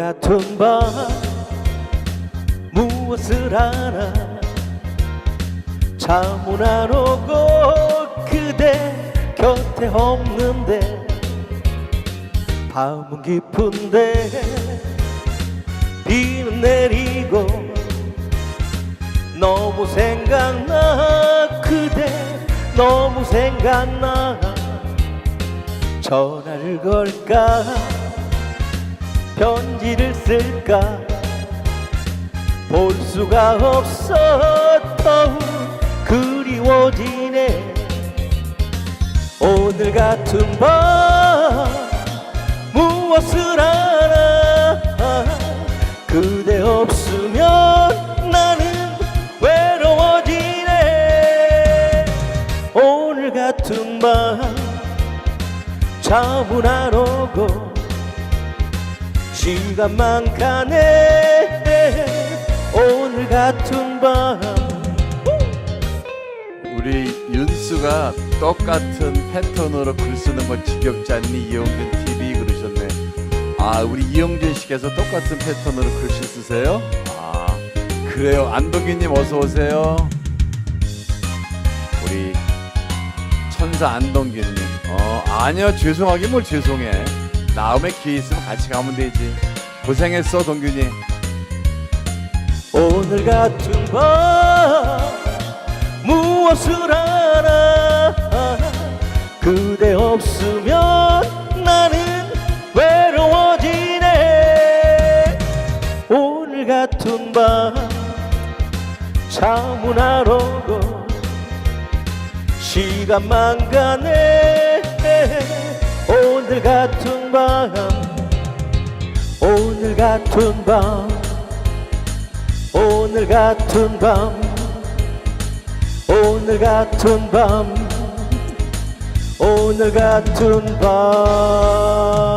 같은 밤 무엇을 하나 잠은 안 오고 그대 곁에 없는데 밤은 깊은데 비는 내리고 너무 생각나 그대 너무 생각나 전화를 걸까 편지를 쓸까? 볼 수가 더욱 그리워지네. 오늘 같은 밤 무엇을 하나? 그대 없으면 나는 외로워지네. 오늘 같은 밤 오고 시간만 가네 오늘 같은 밤 우리 윤수가 똑같은 패턴으로 글 쓰는 건 지겹지 않니 이영준 TV 그러셨네. 아 우리 이영준 씨께서 똑같은 패턴으로 글씨 쓰세요? 아 그래요. 안동기님 어서 오세요. 우리 천사 안동기님. 어 아니요 죄송하긴 뭘 죄송해. 다음에 기회 있으면 같이 가면 되지. 고생했어 동균이. 오늘 같은 밤 무엇을 하나 그대 없으면 나는 외로워지네 오늘 같은 밤 잠은 안 오고 시간만 가네 오늘 같은 밤 오늘 같은 밤 오늘 같은 밤 오늘 같은 밤 오늘 같은 밤